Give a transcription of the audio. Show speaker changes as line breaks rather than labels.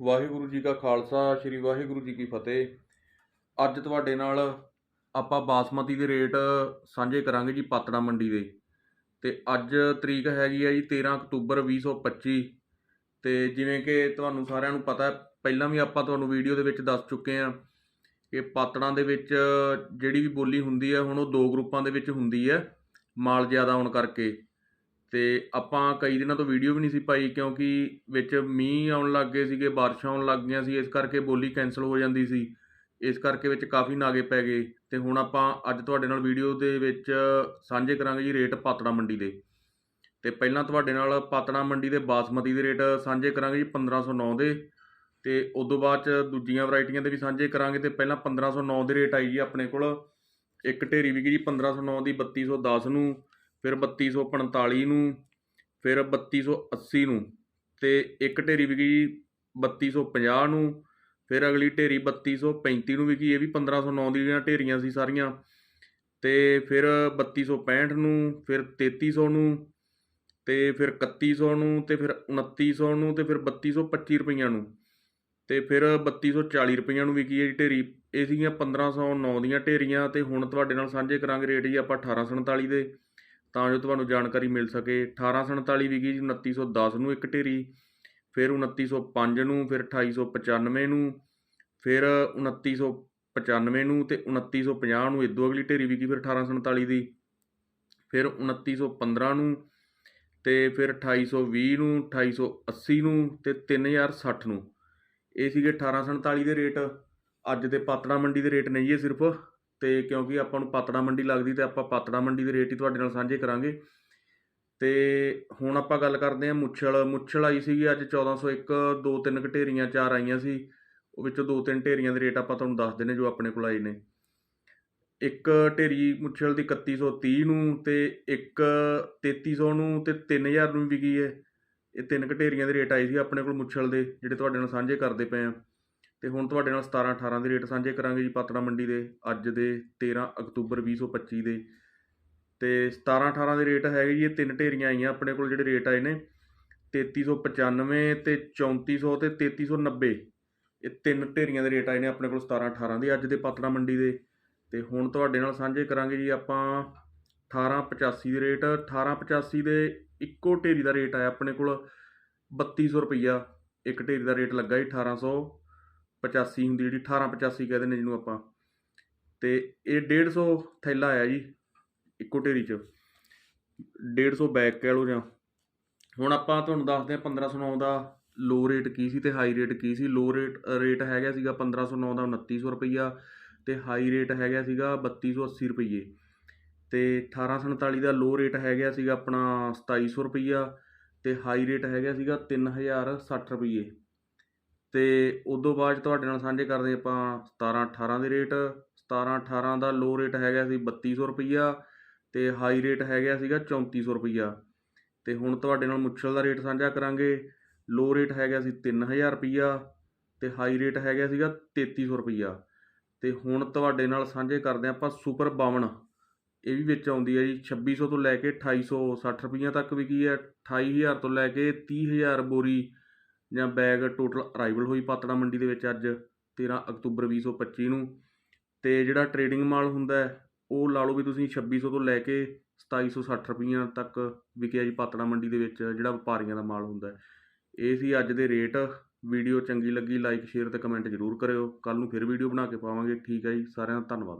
ਵਾਹਿਗੁਰੂ ਜੀ ਕਾ ਖਾਲਸਾ, ਸ੍ਰੀ ਵਾਹਿਗੁਰੂ ਜੀ ਕੀ ਫਤਿਹ। ਅੱਜ ਤੁਹਾਡੇ ਨਾਲ ਆਪਾਂ ਬਾਸਮਤੀ ਦੇ ਰੇਟ ਸਾਂਝੇ ਕਰਾਂਗੇ ਜੀ ਪਾਤੜਾ ਮੰਡੀ ਦੇ। ਤੇ ਅੱਜ ਤਰੀਕ ਹੈਗੀ ਆ ਜੀ 13 ਅਕਤੂਬਰ 2025 ਤੇ ਜਿਵੇਂ ਕਿ ਤੁਹਾਨੂੰ ਸਾਰਿਆਂ ਨੂੰ ਪਤਾ, ਪਹਿਲਾਂ ਵੀ ਆਪਾਂ ਤੁਹਾਨੂੰ ਵੀਡੀਓ ਦੇ ਵਿੱਚ ਦੱਸ ਚੁੱਕੇ ਆ ਕਿ ਪਾਤੜਾਂ ਦੇ ਵਿੱਚ ਜਿਹੜੀ ਵੀ ਬੋਲੀ ਹੁੰਦੀ ਹੈ ਹੁਣ ਉਹ ਦੋ ਗਰੁੱਪਾਂ ਦੇ ਵਿੱਚ ਹੁੰਦੀ ਹੈ ਮਾਲ ਜ਼ਿਆਦਾ ਆਉਣ ਕਰਕੇ। ਅਤੇ ਆਪਾਂ ਕਈ ਦਿਨਾਂ ਤੋਂ ਵੀਡੀਓ ਵੀ ਨਹੀਂ ਸੀ ਪਾਈ ਕਿਉਂਕਿ ਵਿੱਚ ਮੀਂਹ ਆਉਣ ਲੱਗ ਗਏ ਸੀਗੇ, ਬਾਰਿਸ਼ਾਂ ਆਉਣ ਲੱਗ ਗਈਆਂ ਸੀ, ਇਸ ਕਰਕੇ ਬੋਲੀ ਕੈਂਸਲ ਹੋ ਜਾਂਦੀ ਸੀ। ਇਸ ਕਰਕੇ ਵਿੱਚ ਕਾਫੀ ਨਾਗੇ ਪੈ ਗਏ ਅਤੇ ਹੁਣ ਆਪਾਂ ਅੱਜ ਤੁਹਾਡੇ ਨਾਲ ਵੀਡੀਓ ਦੇ ਵਿੱਚ ਸਾਂਝੇ ਕਰਾਂਗੇ ਜੀ ਰੇਟ ਪਾਤੜਾ ਮੰਡੀ ਦੇ। ਅਤੇ ਪਹਿਲਾਂ ਤੁਹਾਡੇ ਨਾਲ ਪਾਤੜਾ ਮੰਡੀ ਦੇ ਬਾਸਮਤੀ ਦੇ ਰੇਟ ਸਾਂਝੇ ਕਰਾਂਗੇ ਜੀ 1509 ਦੇ। ਅਤੇ ਤੇ ਤੋਂ ਬਾਅਦ ਚ ਦੂਜੀਆਂ ਵੈਰਾਈਟੀਆਂ ਦੇ ਵੀ ਸਾਂਝੇ ਕਰਾਂਗੇ ਅਤੇ ਪਹਿਲਾਂ 1509 ਦੇ ਰੇਟ ਆਈ ਜੀ ਆਪਣੇ ਕੋਲ। ਇੱਕ ਢੇਰੀ ਵਿਕੀ ਜੀ 1509 ਦੀ 3210 ਨੂੰ। ਫਿਰ 3245 ਨੂੰ, ਫਿਰ 3280 ਨੂੰ ਤੇ ਇੱਕ ਢੇਰੀ ਵਿਕੀ ਜੀ 3250 ਨੂੰ, ਫਿਰ ਅਗਲੀ ਢੇਰੀ 3235 ਨੂੰ ਵਿਕੀ, ਇਹ ਵੀ 1509 ਦੀਆਂ ਢੇਰੀਆਂ ਸੀ ਸਾਰੀਆਂ। ਤੇ ਫਿਰ 3265 ਨੂੰ, ਫਿਰ 3300 ਨੂੰ, ਤੇ ਫਿਰ 3100 ਨੂੰ, ਤੇ ਫਿਰ 2900 ਨੂੰ, ਤੇ ਫਿਰ 3225 ਰੁਪਈਆਂ ਨੂੰ। ਤੇ ਫਿਰ 3240 ਰੁਪਈਆਂ ਨੂੰ ਵਿਕੀ ਹੈ ਜੀ ਢੇਰੀ, ਇਹ ਸੀਗੀਆਂ 1509 ਦੀਆਂ ਢੇਰੀਆਂ ਤੇ ਹੁਣ ਤੁਹਾਡੇ ਨਾਲ ਸਾਂਝੇ ਕਰਾਂਗੇ ਰੇਟ ਜੀ ਆਪਾਂ 1847 ਦੇ। ਤਾਂ ਜੋ ਤੁਹਾਨੂੰ ਜਾਣਕਾਰੀ ਮਿਲ ਸਕੇ। 1847 ਵਿਕੀ ਜੀ 2910 ਨੂੰ ਇੱਕ ਢੇਰੀ, ਫਿਰ 2905 ਨੂੰ, ਫਿਰ 2895 ਨੂੰ, ਫਿਰ 2995 ਨੂੰ ਤੇ 2950 ਨੂੰ ਇਦੋਂ ਅਗਲੀ ਢੇਰੀ ਵਿਕੀ ਫਿਰ 1847 ਦੀ। ਫਿਰ 2915 ਨੂੰ ਤੇ ਫਿਰ 2820 ਨੂੰ 2880 ਨੂੰ ਤੇ 3060 ਨੂੰ। ਇਹ ਸੀਗੇ 1847 ਦੇ ਰੇਟ। ਅੱਜ ਦੇ ਪਾਤੜਾ ਮੰਡੀ ਦੇ ਰੇਟ ਨਹੀਂ ਇਹ ਸਿਰਫ। ਅਤੇ ਕਿਉਂਕਿ ਆਪਾਂ ਨੂੰ ਪਾਤੜਾ ਮੰਡੀ ਲੱਗਦੀ ਅਤੇ ਆਪਾਂ ਪਾਤੜਾ ਮੰਡੀ ਦੇ ਰੇਟ ਹੀ ਤੁਹਾਡੇ ਨਾਲ ਸਾਂਝੇ ਕਰਾਂਗੇ। ਅਤੇ ਹੁਣ ਆਪਾਂ ਗੱਲ ਕਰਦੇ ਹਾਂ ਮੁੱਛਲ ਮੁੱਛਲ ਆਈ ਸੀਗੀ ਅੱਜ 1401 ਦੋ ਤਿੰਨ ਘਟੇਰੀਆਂ, ਚਾਰ ਆਈਆਂ ਸੀ। ਉਹ ਵਿੱਚੋਂ ਦੋ ਤਿੰਨ ਢੇਰੀਆਂ ਦੇ ਰੇਟ ਆਪਾਂ ਤੁਹਾਨੂੰ ਦੱਸ ਦਿੰਨੇ ਜੋ ਆਪਣੇ ਕੋਲ ਆਏ ਨੇ। ਇੱਕ ਢੇਰੀ ਮੁੱਛਲ ਦੀ 3130 ਨੂੰ ਤੇ ਇੱਕ 3300 ਨੂੰ ਤੇ 3000 ਨੂੰ ਵਿਕੀ ਹੈ। ਇਹ ਤਿੰਨ ਘਟੇਰੀਆਂ ਦੇ ਰੇਟ ਆਏ ਸੀ ਆਪਣੇ ਕੋਲ ਮੁੱਛਲ ਦੇ, ਜਿਹੜੇ ਤੁਹਾਡੇ ਨਾਲ ਸਾਂਝੇ ਕਰਦੇ ਪਏ ਆ ਤੇ ਹੁਣ ਤੁਹਾਡੇ ਨਾਲ 17 18 ਦੇ ਰੇਟ ਸਾਂਝੇ ਕਰਾਂਗੇ ਜੀ ਪਾਤੜਾ ਮੰਡੀ ਦੇ, ਅੱਜ ਦੇ 13 ਅਕਤੂਬਰ 2025 ਦੇ। ਤੇ 17 18 ਦੇ ਰੇਟ ਹੈਗੇ ਜੀ, ਇਹ ਤਿੰਨ ਢੇਰੀਆਂ ਆਈਆਂ ਆਪਣੇ ਕੋਲ ਜਿਹੜੇ ਰੇਟ ਆਏ ਨੇ। 3395 ਤੇ 3400 ਤੇ 3390 ਇਹ ਤਿੰਨ ਢੇਰੀਆਂ ਦੇ ਰੇਟ ਆਏ ਨੇ ਆਪਣੇ ਕੋਲ 17 18 ਦੇ ਅੱਜ ਦੇ ਪਾਤੜਾ ਮੰਡੀ ਦੇ। ਤੇ ਹੁਣ ਤੁਹਾਡੇ ਨਾਲ ਸਾਂਝੇ ਕਰਾਂਗੇ ਜੀ ਆਪਾਂ 1885 ਦੇ ਰੇਟ 1885 ਦੇ ਇੱਕੋ ਢੇਰੀ ਦਾ ਰੇਟ ਆਇਆ ਆਪਣੇ ਕੋਲ 3200 ਰੁਪਈਆ। ਇੱਕ ਢੇਰੀ ਦਾ ਰੇਟ ਲੱਗਾ ਜੀ 1885 ਹੁੰਦੀ ਜਿਹੜੀ 1885 ਕਹਿੰਦੇ ਨੇ ਜਿਹਨੂੰ ਆਪਾਂ। ਤੇ ਇਹ 150 ਥੈਲਾ ਆਇਆ ਜੀ ਇੱਕੋ ਢੇਰੀ 'ਚ। 150 ਬੈਗ ਕਹਿ ਲਓ ਜਾਂ। ਹੁਣ ਆਪਾਂ ਤੁਹਾਨੂੰ ਦੱਸਦੇ ਹਾਂ 1509 ਦਾ ਲੋ ਰੇਟ ਕੀ ਸੀ ਤੇ ਹਾਈ ਰੇਟ ਕੀ ਸੀ। ਲੋ ਰੇਟ ਰੇਟ ਹੈਗਾ ਸੀਗਾ 1509 ਦਾ 2900 ਰੁਪਈਆ ਤੇ ਹਾਈ ਰੇਟ ਹੈਗਾ ਸੀਗਾ 3280 ਰੁਪਈਏ। ਤੇ 1847 ਦਾ ਲੋ ਰੇਟ ਹੈਗਾ ਸੀਗਾ ਆਪਣਾ 2700 ਰੁਪਈਆ ਤੇ ਹਾਈ ਰੇਟ ਹੈਗਾ ਸੀਗਾ 3060 ਰੁਪਈਏ। ਤੇ ਉਦੋਂ ਬਾਅਦ 'ਚ ਤੁਹਾਡੇ ਨਾਲ ਸਾਂਝੇ ਕਰਦੇ ਆਪਾਂ 17 18 ਦੇ ਰੇਟ 17 18 ਦਾ ਲੋ ਰੇਟ ਹੈਗਾ ਸੀ ਬੱਤੀ ਸੌ ਰੁਪਈਆ ਅਤੇ ਹਾਈ ਰੇਟ ਹੈਗਾ ਸੀਗਾ ਚੌਂਤੀ ਸੌ ਰੁਪਈਆ। ਅਤੇ ਹੁਣ ਤੁਹਾਡੇ ਨਾਲ ਮੁੱਛਲ ਦਾ ਰੇਟ ਸਾਂਝਾ ਕਰਾਂਗੇ। ਲੋ ਰੇਟ ਹੈਗਾ ਸੀ 3000 ਰੁਪਈਆ ਅਤੇ ਹਾਈ ਰੇਟ ਹੈਗਾ ਸੀਗਾ ਤੇਤੀ ਸੌ ਰੁਪਈਆ। ਅਤੇ ਹੁਣ ਤੁਹਾਡੇ ਨਾਲ ਸਾਂਝੇ ਕਰਦੇ ਹਾਂ ਆਪਾਂ ਸੁਪਰ 52 ਇਹ ਵੀ ਵਿੱਚ ਆਉਂਦੀ ਹੈ ਜੀ 2600 ਤੋਂ ਲੈ ਕੇ 2860 ਰੁਪਈਆ ਤੱਕ ਵਿਕੀ ਹੈ 28000 ਤੋਂ ਲੈ ਕੇ 30000 ਬੋਰੀ ਜਾਂ ਬੈਗ ਟੋਟਲ ਅਰਾਈਵਲ ਹੋਈ ਪਾਤੜਾ ਮੰਡੀ ਦੇ ਵਿੱਚ ਅੱਜ 13 ਅਕਤੂਬਰ 2025 ਨੂੰ। ਤੇ ਜਿਹੜਾ ਟ੍ਰੇਡਿੰਗ ਮਾਲ ਹੁੰਦਾ ਉਹ ਲਾ ਲਓ ਵੀ ਤੁਸੀਂ 2600 ਤੋਂ ਲੈ ਕੇ 2760 ਰੁਪਈਆ ਤੱਕ ਵਿਕਿਆ ਜੀ ਪਾਤੜਾ ਮੰਡੀ ਦੇ ਵਿੱਚ, ਜਿਹੜਾ ਵਪਾਰੀਆਂ ਦਾ ਮਾਲ ਹੁੰਦਾ ਇਹ ਸੀ ਅੱਜ ਦੇ ਰੇਟ। ਵੀਡੀਓ ਚੰਗੀ ਲੱਗੀ ਲਾਈਕ ਸ਼ੇਅਰ ਤੇ ਕਮੈਂਟ ਜ਼ਰੂਰ ਕਰਿਓ। ਕੱਲ ਨੂੰ ਫਿਰ ਵੀਡੀਓ ਬਣਾ ਕੇ ਪਾਵਾਂਗੇ। ਠੀਕ ਹੈ ਜੀ, ਸਾਰਿਆਂ ਦਾ ਧੰਨਵਾਦ।